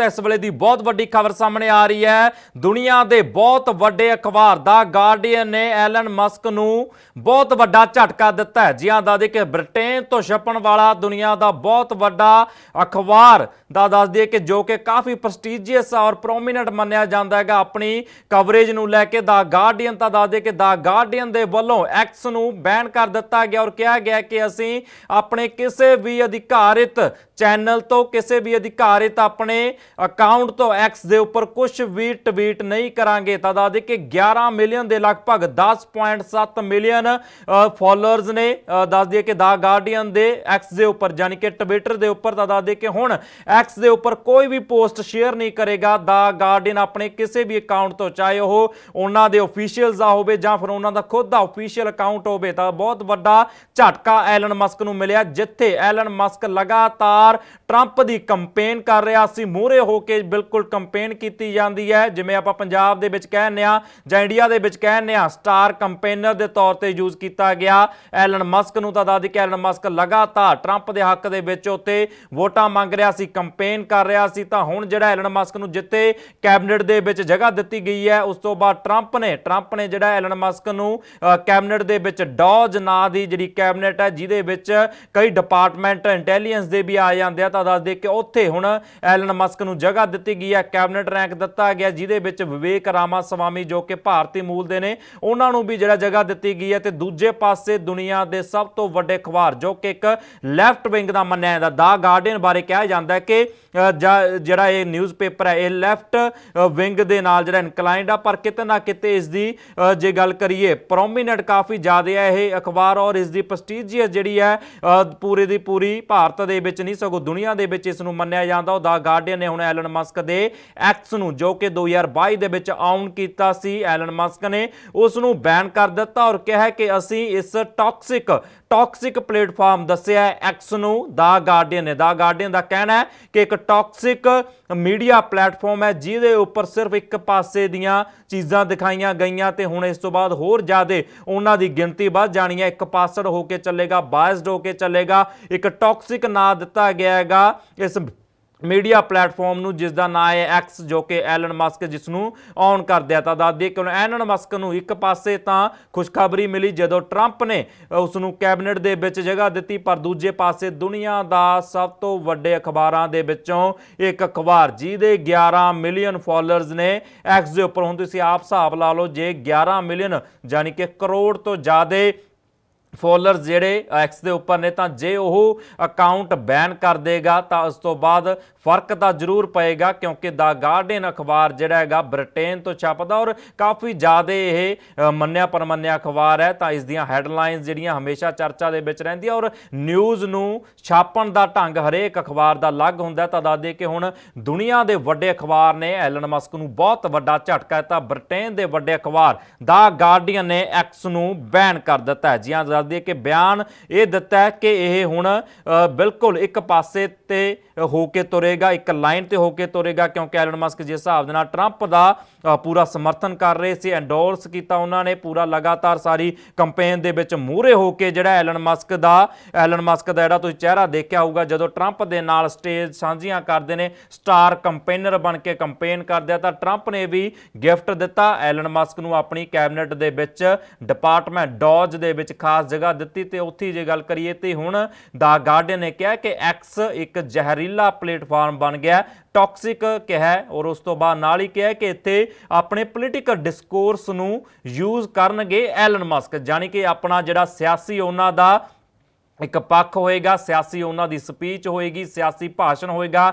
ਤਾਂ ਇਸ ਵੇਲੇ ਦੀ ਬਹੁਤ ਵੱਡੀ ਖਬਰ ਸਾਹਮਣੇ ਆ ਰਹੀ ਹੈ। ਦੁਨੀਆ ਦੇ ਬਹੁਤ ਵੱਡੇ ਅਖਬਾਰ ਦਾ ਗਾਰਡੀਅਨ ਨੇ ਐਲਨ ਮਸਕ ਨੂੰ ਬਹੁਤ ਵੱਡਾ ਝਟਕਾ ਦਿੱਤਾ ਹੈ। ਜਿਹਾਂ ਦਾ ਦੇ ਕਿ ਬ੍ਰਿਟੇਨ ਤੋਂ ਛਪਣ ਵਾਲਾ ਦੁਨੀਆ ਦਾ ਬਹੁਤ ਵੱਡਾ ਅਖਬਾਰ ਦਾ ਦੱਸ ਦਈਏ ਕਿ ਜੋ ਕਿ ਕਾਫੀ ਪ੍ਰੈਸਟੀਜੀਅਸ ਔਰ ਪ੍ਰੋਮਿਨੈਂਟ ਮੰਨਿਆ ਜਾਂਦਾ ਹੈਗਾ। ਆਪਣੀ ਕਵਰੇਜ ਨੂੰ ਲੈ ਕੇ ਦਾ ਗਾਰਡੀਅਨ ਤਾਂ ਦੱਸ ਦੇ ਕਿ ਦਾ ਗਾਰਡੀਅਨ ਦੇ ਵੱਲੋਂ ਐਕਸ ਨੂੰ ਬੈਨ ਕਰ ਦਿੱਤਾ ਗਿਆ ਔਰ ਕਿਹਾ ਗਿਆ ਕਿ ਅਸੀਂ ਆਪਣੇ ਕਿਸੇ ਵੀ ਅਧਿਕਾਰਿਤ ਚੈਨਲ ਤੋਂ ਕਿਸੇ ਵੀ ਅਧਿਕਾਰਿਤ ਆਪਣੇ ਅਕਾਊਂਟ ਤੋਂ ਐਕਸ ਦੇ ਉੱਪਰ ਕੁਝ ਵੀ ਟਵੀਟ ਨਹੀਂ ਕਰਾਂਗੇ। ਤਾਂ ਦੱਸ ਦੇ ਕਿ 11 ਮਿਲੀਅਨ ਦੇ ਲਗਭਗ 10.7 ਮਿਲੀਅਨ ਫਾਲੋਅਰਸ ਨੇ ਅ, ਦੱਸ ਦਈਏ ਕਿ ਦਾ ਗਾਰਡੀਅਨ ਦੇ ਐਕਸ ਦੇ ਉੱਪਰ ਯਾਨੀ ਕਿ ਟਵਿੱਟਰ ਦੇ ਉੱਪਰ ਤਾਂ ਦੱਸ ਦੇ ਕਿ ਹੁਣ ਐਕਸ ਦੇ ਉੱਪਰ ਕੋਈ ਵੀ ਪੋਸਟ ਸ਼ੇਅਰ ਨਹੀਂ ਕਰੇਗਾ। ਦਾ ਗਾਰਡੀਅਨ ਆਪਣੇ ਕਿਸੇ ਵੀ ਅਕਾਊਂਟ ਤੋਂ ਚਾਹੇ ਉਹ ਉਹਨਾਂ ਦੇ ਅਫੀਸ਼ੀਅਲਸ ਦਾ ਹੋਵੇ ਜਾਂ ਫਿਰ ਉਹਨਾਂ ਦਾ ਖੁਦ ਦਾ ਅਫੀਸ਼ੀਅਲ ਅਕਾਊਂਟ ਹੋਵੇ ਤਾਂ ਬਹੁਤ ਵੱਡਾ ਝਟਕਾ ਐਲਨ ਮਸਕ ਨੂੰ ਮਿਲਿਆ ਜਿੱਥੇ ਐਲਨ ਮਸਕ ਲਗਾਤਾਰ ਟਰੰਪ ਦੀ ਕੰਪੇਨ ਕਰ ਰਿਹਾ ਸੀ। ਮੂਹਰੇ ਹੋ ਕੇ ਬਿਲਕੁਲ ਕੰਪੇਨ ਕੀਤੀ ਜਾਂਦੀ ਹੈ। ਜਿਵੇਂ ਆਪਾਂ ਪੰਜਾਬ ਦੇ ਵਿੱਚ ਕਹਿੰਦੇ ਆ ਜਾਂ ਇੰਡੀਆ ਦੇ ਵਿੱਚ ਕਹਿੰਦੇ ਆ ਸਟਾਰ ਕੰਪੇਨਰ ਦੇ ਤੌਰ ਤੇ ਯੂਜ਼ ਕੀਤਾ ਗਿਆ। ਐਲਨ ਮਸਕ ਨੂੰ ਤਾਂ ਦੱਸ ਕਿ ਐਲਨ ਮਸਕ ਲਗਾਤਾਰ ਟਰੰਪ ਦੇ ਹੱਕ ਦੇ ਵਿੱਚ ਉੱਤੇ ਵੋਟਾਂ ਮੰਗ ਰਿਹਾ ਸੀ, ਕੰਪੇਨ ਕਰ ਰਿਹਾ ਸੀ। ਤਾਂ ਹੁਣ ਜਿਹੜਾ ਐਲਨ ਮਸਕ ਨੂੰ ਜਿੱਤੇ ਕੈਬਨਿਟ ਦੇ ਵਿੱਚ ਜਗ੍ਹਾ ਦਿੱਤੀ ਗਈ ਹੈ, ਉਸ ਤੋਂ ਬਾਅਦ ਟਰੰਪ ਨੇ ਟਰੰਪ ਨੇ ਜਿਹੜਾ ਐਲਨ ਮਸਕ ਨੂੰ ਕੈਬਨਿਟ ਦੇ ਵਿੱਚ ਡੌਜ ਨਾਂ ਦੀ ਜਿਹੜੀ ਕੈਬਨਿਟ ਹੈ, ਜਿਹਦੇ ਵਿੱਚ ਕਈ ਡਿਪਾਰਟਮੈਂਟ ਇੰਟੈਲੀਜੈਂਸ ਦੇ ਵੀ ਆ ਜਾਂਦੇ ਆ। ਤਾਂ ਦੱਸ ਦੇ ਕਿ ਉੱਥੇ ਹੁਣ ਐਲਨ ਮਸਕ ਨੂੰ ਜਗ੍ਹਾ ਦਿੱਤੀ ਗਈ ਹੈ, ਕੈਬਨਿਟ ਰੈਂਕ ਦਿੱਤਾ ਗਿਆ, ਜਿਹਦੇ ਵਿੱਚ ਵਿਵੇਕ ਰਾਮਾ ਸਵਾਮੀ ਜੋ ਕਿ ਭਾਰਤੀ ਮੂਲ ਦੇ ਨੇ, ਉਹਨਾਂ ਨੂੰ ਵੀ ਜਿਹੜਾ ਜਗ੍ਹਾ ਦਿੱਤੀ ਗਈ ਹੈ ਤੇ ਦੂਜੇ ਪਾਸੇ ਦੁਨੀਆ ਦੇ ਸਭ ਤੋਂ ਵੱਡੇ ਅਖਬਾਰ ਜੋ ਕਿ ਇੱਕ ਲੈਫਟ ਵਿੰਗ ਦਾ ਮੰਨਿਆ ਜਾਂਦਾ ਦਾ ਗਾਰਡੀਅਨ ਬਾਰੇ ਕਿਹਾ ਜਾਂਦਾ ਹੈ ਕਿ ਜਿਹੜਾ ਇਹ ਨਿਊਜ਼ਪੇਪਰ ਹੈ, ਇਹ ਲੈਫਟ ਵਿੰਗ ਦੇ ਨਾਲ ਜਿਹੜਾ ਇਨਕਲਾਈਨਡ ਆ, ਪਰ ਕਿਤੇ ਨਾ ਕਿਤੇ ਇਸ ਦੀ ਜੇ ਗੱਲ ਕਰੀਏ ਪ੍ਰੋਮੀਨੈਂਟ ਕਾਫੀ ਜ਼ਿਆਦਾ ਹੈ ਇਹ ਅਖਬਾਰ ਔਰ ਇਸ ਦੀ ਪ੍ਰੈਸਟੀਜੀਅਸ ਜਿਹੜੀ ਹੈ ਪੂਰੇ ਦੀ ਪੂਰੀ ਭਾਰਤ ਦੇ ਵਿੱਚ ਨਹੀਂ, ਸਗੋਂ ਦੁਨੀਆ ਦੇ ਵਿੱਚ ਇਸ ਨੂੰ ਮੰਨਿਆ ਜਾਂਦਾ, ਉਹ ਦਾ ਗਾਰਡੀਅਨ ਨੇ ਹੁਣ ਐਲਨ ਮਸਕ ਦੇ ਐਕਸ ਨੂੰ, ਜੋ ਕਿ 2022 ਦੇ ਵਿੱਚ ਆਉਣ ਕੀਤਾ ਸੀ ਐਲਨ ਮਸਕ ਨੇ, ਉਸ ਨੂੰ ਬੈਨ ਕਰ ਦਿੱਤਾ ਔਰ ਕਿਹਾ ਕਿ ਅਸੀਂ ਇਸ ਟੌਕਸਿਕ ਟੌਕਸਿਕ ਪਲੇਟਫਾਰਮ ਦੱਸਿਆ ਐਕਸ ਨੂੰ, ਦਾ ਗਾਰਡੀਅਨ ਨੇ। ਦਾ ਗਾਰਡੀਅਨ ਦਾ ਕਹਿਣਾ ਹੈ ਕਿ ਇੱਕ ਟੌਕਸਿਕ ਮੀਡੀਆ ਪਲੇਟਫਾਰਮ ਹੈ, ਜਿਹਦੇ ਉੱਪਰ ਸਿਰਫ ਇੱਕ ਪਾਸੇ ਦੀਆਂ ਚੀਜ਼ਾਂ ਦਿਖਾਈਆਂ ਗਈਆਂ ਤੇ ਹੁਣ ਇਸ ਤੋਂ ਬਾਅਦ ਹੋਰ ਜ਼ਿਆਦਾ ਉਹਨਾਂ ਦੀ ਗਿਣਤੀ ਵੱਧ ਜਾਣੀ ਹੈ। ਇੱਕ ਪਾਸੜ ਹੋ ਕੇ ਚੱਲੇਗਾ, ਬਾਇਸਡ ਹੋ ਕੇ ਚੱਲੇਗਾ, ਇੱਕ ਟੌਕਸਿਕ ਨਾਂ ਦਿੱਤਾ ਗਿਆ ਹੈਗਾ, ਇਸ ਮੀਡੀਆ ਪਲੇਟਫਾਰਮ ਨੂੰ ਜਿਸ ਦਾ ਨਾਮ ਹੈ ਐਕਸ ਜੋ ਕਿ ਐਲਨ ਮਸਕ ਜਿਸ ਨੂੰ ਔਨ ਕਰ ਦਿਆ ਤਾਂ ਦੱਸ ਦਈਏ ਕਿ ਐਲਨ ਮਸਕ ਨੂੰ ਇੱਕ ਪਾਸੇ ਤਾਂ ਖੁਸ਼ਖਬਰੀ ਮਿਲੀ ਜਦੋਂ ਟਰੰਪ ਨੇ ਉਸ ਨੂੰ ਕੈਬਨਿਟ ਦੇ ਵਿੱਚ ਜਗ੍ਹਾ ਦਿੱਤੀ, ਪਰ ਦੂਜੇ ਪਾਸੇ ਦੁਨੀਆ ਦਾ ਸਭ ਤੋਂ ਵੱਡੇ ਅਖਬਾਰਾਂ ਦੇ ਵਿੱਚੋਂ ਇੱਕ ਅਖਬਾਰ, ਜਿਹਦੇ 11 ਮਿਲੀਅਨ ਫਾਲੋਅਰਸ ਨੇ ਐਕਸ ਦੇ ਉੱਪਰ ਹੁਣ ਤੁਸੀਂ ਆਪ ਹਿਸਾਬ ਲਾ ਲਓ, ਜੇ 11 ਮਿਲੀਅਨ ਯਾਨੀ ਕਿ ਕਰੋੜ ਤੋਂ ਜ਼ਿਆਦਾ ਫੋਲੋਅਰਸ ਜਿਹੜੇ ਐਕਸ ਦੇ ਉੱਪਰ ਨੇ, ਤਾਂ ਜੇ ਉਹ ਅਕਾਊਂਟ ਬੈਨ ਕਰ ਦੇਗਾ, ਤਾਂ ਉਸ ਤੋਂ ਬਾਅਦ ਫ਼ਰਕ ਤਾਂ ਜ਼ਰੂਰ ਪਏਗਾ, ਕਿਉਂਕਿ ਦਾ ਗਾਰਡੀਅਨ ਅਖਬਾਰ ਜਿਹੜਾ ਹੈਗਾ ਬ੍ਰਿਟੇਨ ਤੋਂ ਛਪਦਾ ਔਰ ਕਾਫੀ ਜ਼ਿਆਦਾ ਇਹ ਮੰਨਿਆ ਪਰਮੰਨਿਆ ਅਖਬਾਰ ਹੈ, ਤਾਂ ਇਸ ਦੀਆਂ ਹੈਡਲਾਈਨਸ ਜਿਹੜੀਆਂ ਹਮੇਸ਼ਾ ਚਰਚਾ ਦੇ ਵਿੱਚ ਰਹਿੰਦੀਆਂ ਔਰ ਨਿਊਜ਼ ਨੂੰ ਛਾਪਣ ਦਾ ਢੰਗ ਹਰੇਕ ਅਖਬਾਰ ਦਾ ਅਲੱਗ ਹੁੰਦਾ ਤਾਂ ਦੱਸ ਕਿ ਹੁਣ ਦੁਨੀਆ ਦੇ ਵੱਡੇ ਅਖਬਾਰ ਨੇ ਐਲਨ ਮਸਕ ਨੂੰ ਬਹੁਤ ਵੱਡਾ ਝਟਕਾ ਦਿੱਤਾ, ਬ੍ਰਿਟੇਨ ਦੇ ਵੱਡੇ ਅਖਬਾਰ ਦਾ ਗਾਰਡੀਅਨ ਨੇ ਐਕਸ ਨੂੰ ਬੈਨ ਕਰ ਦਿੱਤਾ ਹੈ ਜੀ ਹਾਂ ਦੱਸ ਦਈਏ ਕਿ ਬਿਆਨ ਇਹ ਦਿੱਤਾ ਹੈ ਕਿ ਇਹ ਹੁਣ ਬਿਲਕੁਲ ਇੱਕ ਪਾਸੇ ਤੇ ਹੋ ਕੇ ਤੁਰੇਗਾ, ਇੱਕ ਲਾਈਨ ਤੇ ਹੋ ਕੇ ਤੁਰੇਗਾ, ਕਿਉਂਕਿ ਐਲਨ ਮਸਕ ਜਿਸ ਹਿਸਾਬ ਦੇ ਨਾਲ ਟਰੰਪ ਦਾ ਪੂਰਾ ਸਮਰਥਨ ਕਰ ਰਹੇ ਸੀ ਐਂਡੋਰਸ ਕੀਤਾ ਉਹਨਾਂ ਨੇ, ਪੂਰਾ ਲਗਾਤਾਰ ਸਾਰੀ ਕੰਪੇਨ ਦੇ ਵਿੱਚ ਮੂਹਰੇ ਹੋ ਕੇ ਜਿਹੜਾ ਐਲਨ ਮਸਕ ਦਾ, ਐਲਨ ਮਸਕ ਦਾ ਜਿਹੜਾ ਤੁਸੀਂ ਚਿਹਰਾ ਦੇਖਿਆ ਹੋਊਗਾ, ਜਦੋਂ ਟਰੰਪ ਦੇ ਨਾਲ ਸਟੇਜ ਸਾਂਝੀਆਂ ਕਰਦੇ ਨੇ ਸਟਾਰ ਕੰਪੇਨਰ ਬਣ ਕੇ ਕੰਪੇਨ ਕਰਦੇ ਆ, ਤਾਂ ਟਰੰਪ ਨੇ ਵੀ ਗਿਫਟ ਦਿੱਤਾ, ਐਲਨ ਮਸਕ ਨੂੰ ਆਪਣੀ ਕੈਬਨਿਟ ਦੇ ਵਿੱਚ ਡਿਪਾਰਟਮੈਂਟ ਡੌਜ ਦੇ ਵਿੱਚ, ਖਾਸ ਜਗ੍ਹਾ ਦਿੱਤੀ ਤੇ ਉੱਥੇ ਜੇ ਗੱਲ ਕਰੀਏ ਤੇ ਹੁਣ ਦਾ ਗਾਰਡੀਅਨ ਨੇ ਕਿਹਾ ਕਿ ਐਕਸ ਇੱਕ ਜ਼ਹਿਰੀਲਾ ਪਲੇਟਫਾਰਮ ਬਣ ਗਿਆ ਟੌਕਸਿਕ ਕਿਹਾ, ਔਰ ਉਸ ਤੋਂ ਬਾਅਦ ਨਾਲ ਹੀ ਕਿਹਾ ਕਿ ਇੱਥੇ ਆਪਣੇ ਪੋਲੀਟੀਕਲ ਡਿਸਕੋਰਸ ਨੂੰ ਯੂਜ਼ ਕਰਨਗੇ ਐਲਨ ਮਸਕ ਜਾਨੀ ਕਿ ਆਪਣਾ ਜਿਹੜਾ ਸਿਆਸੀ ਉਹਨਾਂ ਦਾ ਇੱਕ ਪੱਖ ਹੋਏਗਾ, ਸਿਆਸੀ ਉਹਨਾਂ ਦੀ ਸਪੀਚ ਹੋਏਗੀ, ਸਿਆਸੀ ਭਾਸ਼ਣ ਹੋਏਗਾ